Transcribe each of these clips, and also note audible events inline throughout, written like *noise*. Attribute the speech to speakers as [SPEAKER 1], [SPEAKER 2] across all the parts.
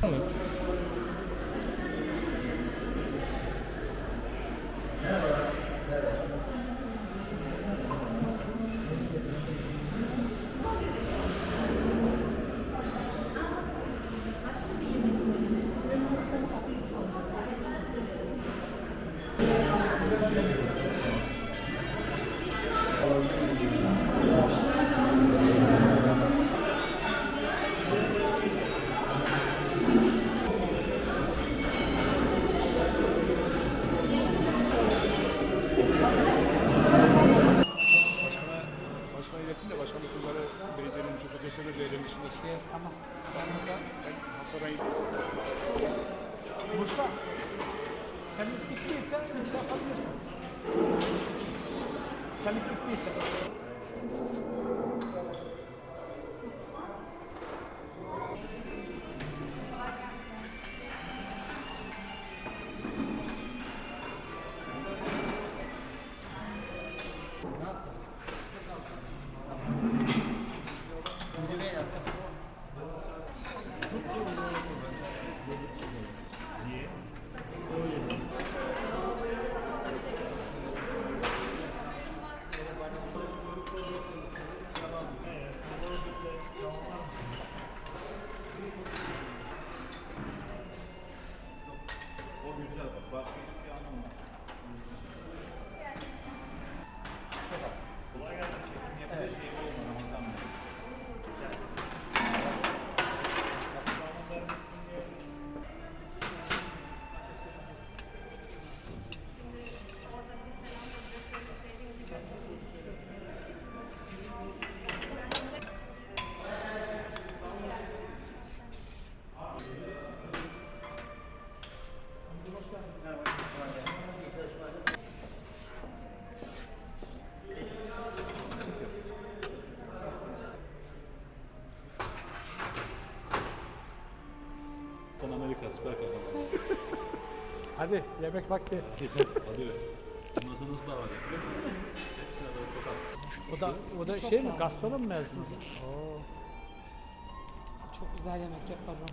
[SPEAKER 1] 上
[SPEAKER 2] 来 hastadan
[SPEAKER 1] Bursa. Senlik bittiyse şey yapabilirsin. Senlik bittiyse. Hadi yemek vakti.
[SPEAKER 3] Alıyor. Bundan sonrası da var. Hepsine de tokat.
[SPEAKER 1] O da o da şey mi? Gastronom mezunu. Oo.
[SPEAKER 4] Çok güzel yemek yaparım.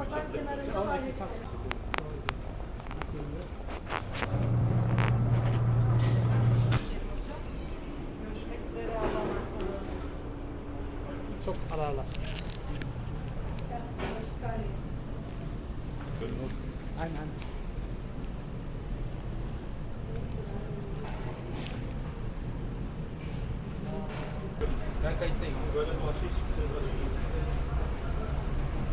[SPEAKER 3] Bir çeksem ya.
[SPEAKER 1] Çok ararlar. Aynen.
[SPEAKER 3] Ben kayıttayım. Böyle başlayış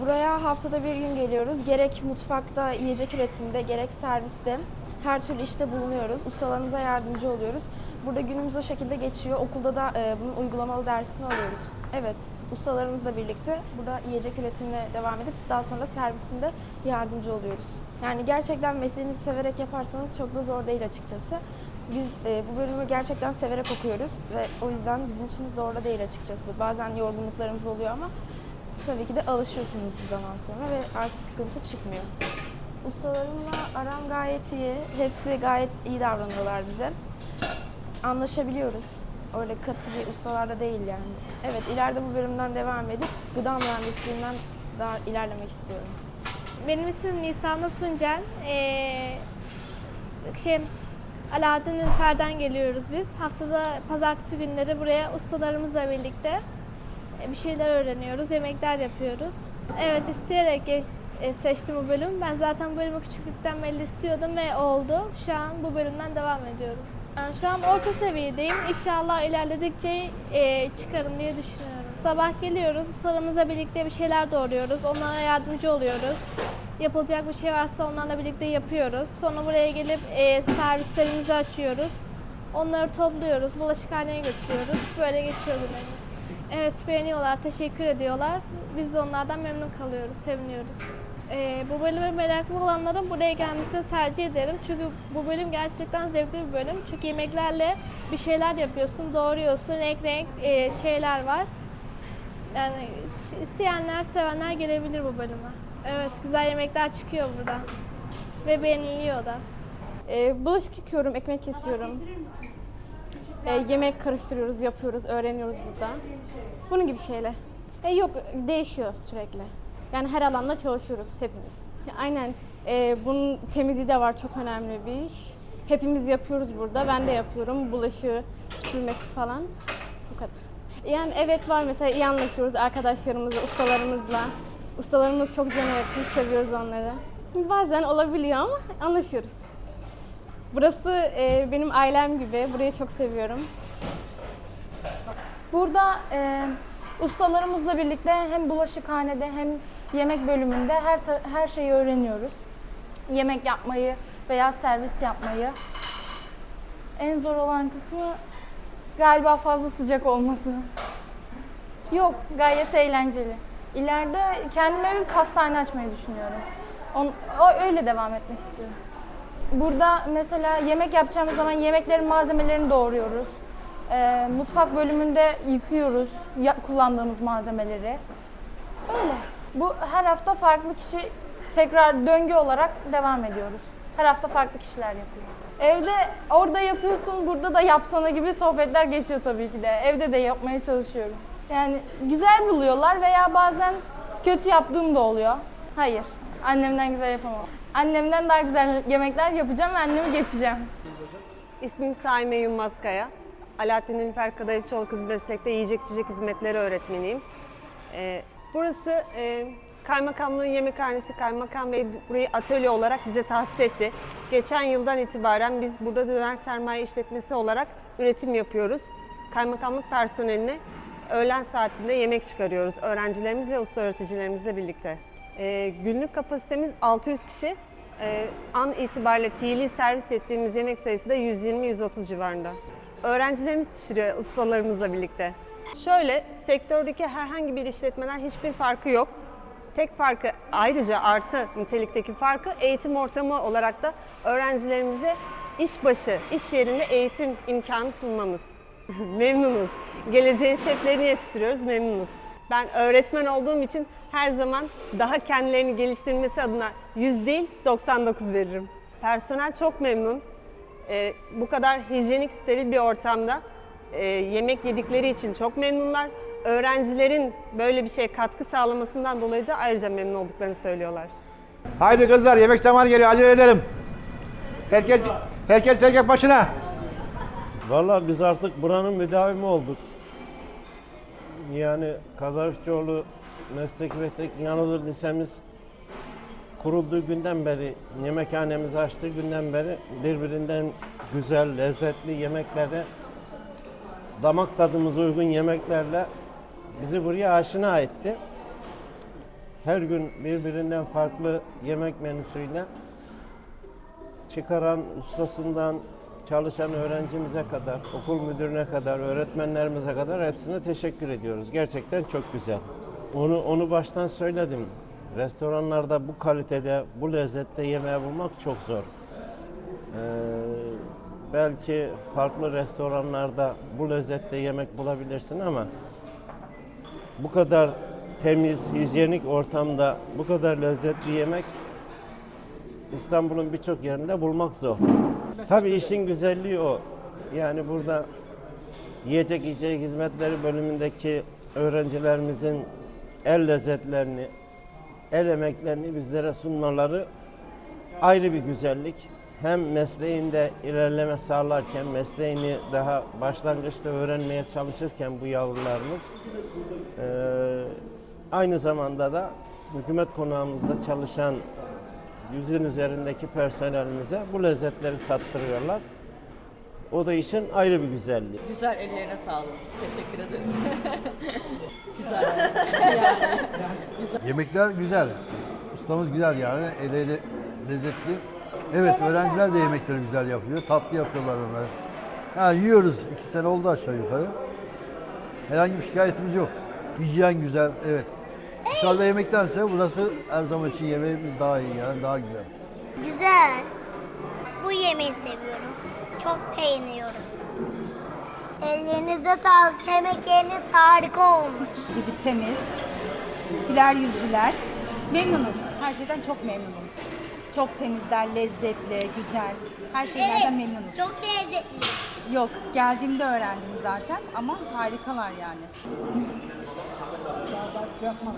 [SPEAKER 5] Buraya haftada bir gün geliyoruz. Gerek mutfakta, yiyecek üretiminde, gerek serviste her türlü işte bulunuyoruz. Ustalarımıza yardımcı oluyoruz. Burada günümüz o şekilde geçiyor. Okulda da e, bunun uygulamalı dersini alıyoruz. Evet, ustalarımızla birlikte burada yiyecek üretimine devam edip daha sonra servisinde yardımcı oluyoruz. Yani gerçekten mesleğinizi severek yaparsanız çok da zor değil açıkçası. Biz e, bu bölümü gerçekten severek okuyoruz ve o yüzden bizim için zor da değil açıkçası. Bazen yorgunluklarımız oluyor ama tabii ki de alışıyorsunuz bir zaman sonra ve artık sıkıntı çıkmıyor. Ustalarımla aram gayet iyi. Hepsi gayet iyi davranıyorlar bize. Anlaşabiliyoruz. Öyle katı bir ustalarda değil yani. Evet ileride bu bölümden devam edip gıda mühendisliğinden daha ilerlemek istiyorum.
[SPEAKER 6] Benim ismim Nisan'da Tuncel. Ee, şey, Alaaddin Ülfer'den geliyoruz biz. Haftada pazartesi günleri buraya ustalarımızla birlikte bir şeyler öğreniyoruz, yemekler yapıyoruz. Evet, isteyerek geç- e, seçtim bu bölüm. Ben zaten bu bölümü küçüklükten beri istiyordum ve oldu. Şu an bu bölümden devam ediyorum. Yani şu an orta seviyedeyim. İnşallah ilerledikçe e, çıkarım diye düşünüyorum. Sabah geliyoruz, ustalarımızla birlikte bir şeyler doğruyoruz. Onlara yardımcı oluyoruz. Yapılacak bir şey varsa onlarla birlikte yapıyoruz. Sonra buraya gelip e, servislerimizi açıyoruz. Onları topluyoruz, bulaşıkhaneye götürüyoruz. Böyle geçiyor günlerimiz. Evet beğeniyorlar, teşekkür ediyorlar. Biz de onlardan memnun kalıyoruz, seviniyoruz. Ee, bu bölüme meraklı olanların buraya gelmesini tercih ederim. Çünkü bu bölüm gerçekten zevkli bir bölüm. Çünkü yemeklerle bir şeyler yapıyorsun, doğruyorsun, renk renk e, şeyler var. Yani isteyenler, sevenler gelebilir bu bölüme. Evet, güzel yemekler çıkıyor burada. Ve beğeniliyor da.
[SPEAKER 7] Ee, bulaşık yıkıyorum, ekmek kesiyorum. Ee, yemek karıştırıyoruz, yapıyoruz, öğreniyoruz burada. Bunun gibi şeyler. E, yok, değişiyor sürekli. Yani her alanda çalışıyoruz hepimiz. Aynen, e, bunun temizliği de var, çok önemli bir iş. Hepimiz yapıyoruz burada, ben de yapıyorum. Bulaşığı süpürmesi falan. Bu kadar. Yani evet var mesela iyi anlaşıyoruz arkadaşlarımızla, ustalarımızla. Ustalarımız çok yakın, seviyoruz onları. Bazen olabiliyor ama anlaşıyoruz. Burası e, benim ailem gibi. Burayı çok seviyorum.
[SPEAKER 8] Burada e, ustalarımızla birlikte hem bulaşıkhanede hem yemek bölümünde her her şeyi öğreniyoruz. Yemek yapmayı veya servis yapmayı. En zor olan kısmı galiba fazla sıcak olması. Yok, gayet eğlenceli. İleride kendime bir pastane açmayı düşünüyorum. O öyle devam etmek istiyorum. Burada mesela yemek yapacağımız zaman yemeklerin malzemelerini doğruyoruz. Ee, mutfak bölümünde yıkıyoruz ya- kullandığımız malzemeleri. Öyle. Bu her hafta farklı kişi tekrar döngü olarak devam ediyoruz. Her hafta farklı kişiler yapıyor. Evde orada yapıyorsun, burada da yapsana gibi sohbetler geçiyor tabii ki de. Evde de yapmaya çalışıyorum. Yani güzel buluyorlar veya bazen kötü yaptığım da oluyor. Hayır, annemden güzel yapamam. Annemden daha güzel yemekler yapacağım ve annemi geçeceğim.
[SPEAKER 9] İsmim Saime Yılmaz Kaya. Alaaddin Nilüfer Kadayıfçıoğlu Kız Meslek'te yiyecek içecek hizmetleri öğretmeniyim. Ee, burası e, kaymakamlığın yemekhanesi. Kaymakam Bey burayı atölye olarak bize tahsis etti. Geçen yıldan itibaren biz burada döner sermaye işletmesi olarak üretim yapıyoruz. Kaymakamlık personeline öğlen saatinde yemek çıkarıyoruz öğrencilerimiz ve usta öğreticilerimizle birlikte. Ee, günlük kapasitemiz 600 kişi. Ee, an itibariyle fiili servis ettiğimiz yemek sayısı da 120-130 civarında. Öğrencilerimiz pişiriyor ustalarımızla birlikte. Şöyle, sektördeki herhangi bir işletmeden hiçbir farkı yok. Tek farkı ayrıca artı nitelikteki farkı eğitim ortamı olarak da öğrencilerimize işbaşı, iş yerinde eğitim imkanı sunmamız. *laughs* memnunuz. Geleceğin şeflerini yetiştiriyoruz, memnunuz. Ben öğretmen olduğum için her zaman daha kendilerini geliştirmesi adına 100 değil 99 veririm. Personel çok memnun. Ee, bu kadar hijyenik, steril bir ortamda e, yemek yedikleri için çok memnunlar. Öğrencilerin böyle bir şeye katkı sağlamasından dolayı da ayrıca memnun olduklarını söylüyorlar.
[SPEAKER 10] Haydi kızlar yemek zamanı geliyor acele edelim. Herkes herkes tezgah başına.
[SPEAKER 11] Vallahi biz artık buranın müdavimi olduk. Yani Kadarışçıoğlu Meslek ve Teknik Anadolu Lisemiz kurulduğu günden beri, yemekhanemizi açtığı günden beri birbirinden güzel, lezzetli yemekleri, damak tadımıza uygun yemeklerle bizi buraya aşina etti. her gün birbirinden farklı yemek menüsüyle çıkaran ustasından çalışan öğrencimize kadar, okul müdürüne kadar, öğretmenlerimize kadar hepsine teşekkür ediyoruz. Gerçekten çok güzel. Onu onu baştan söyledim. Restoranlarda bu kalitede, bu lezzette yemeği bulmak çok zor. Ee, belki farklı restoranlarda bu lezzette yemek bulabilirsin ama bu kadar temiz, hijyenik ortamda bu kadar lezzetli yemek İstanbul'un birçok yerinde bulmak zor. Tabii işin güzelliği o. Yani burada yiyecek içecek hizmetleri bölümündeki öğrencilerimizin el lezzetlerini, el emeklerini bizlere sunmaları ayrı bir güzellik. Hem mesleğinde ilerleme sağlarken, mesleğini daha başlangıçta öğrenmeye çalışırken bu yavrularımız aynı zamanda da hükümet konağımızda çalışan yüzün üzerindeki personelimize bu lezzetleri tattırıyorlar. O da işin ayrı bir güzelliği.
[SPEAKER 12] Güzel ellerine sağlık. Teşekkür ederiz. *laughs*
[SPEAKER 10] Yemekler güzel. Ustamız güzel yani. El ele lezzetli. Evet öğrenciler de yemekleri güzel yapıyor. Tatlı yapıyorlar onlar. Yani yiyoruz. iki sene oldu aşağı yukarı. Herhangi bir şikayetimiz yok. Hijyen güzel. Evet. Dışarıda yemektense burası her zaman için yemeğimiz daha iyi yani daha güzel.
[SPEAKER 13] Güzel. Bu yemeği seviyorum. Çok beğeniyorum. Ellerinize sağlık. Yemekleriniz harika olmuş.
[SPEAKER 4] gibi temiz, güler yüzlüler. Memnunuz. Her şeyden çok memnunum. Çok temizler, lezzetli, güzel. Her şeylerden memnunuz.
[SPEAKER 13] Çok lezzetli.
[SPEAKER 4] Yok, geldiğimde öğrendim zaten ama harikalar yani.
[SPEAKER 3] Tamam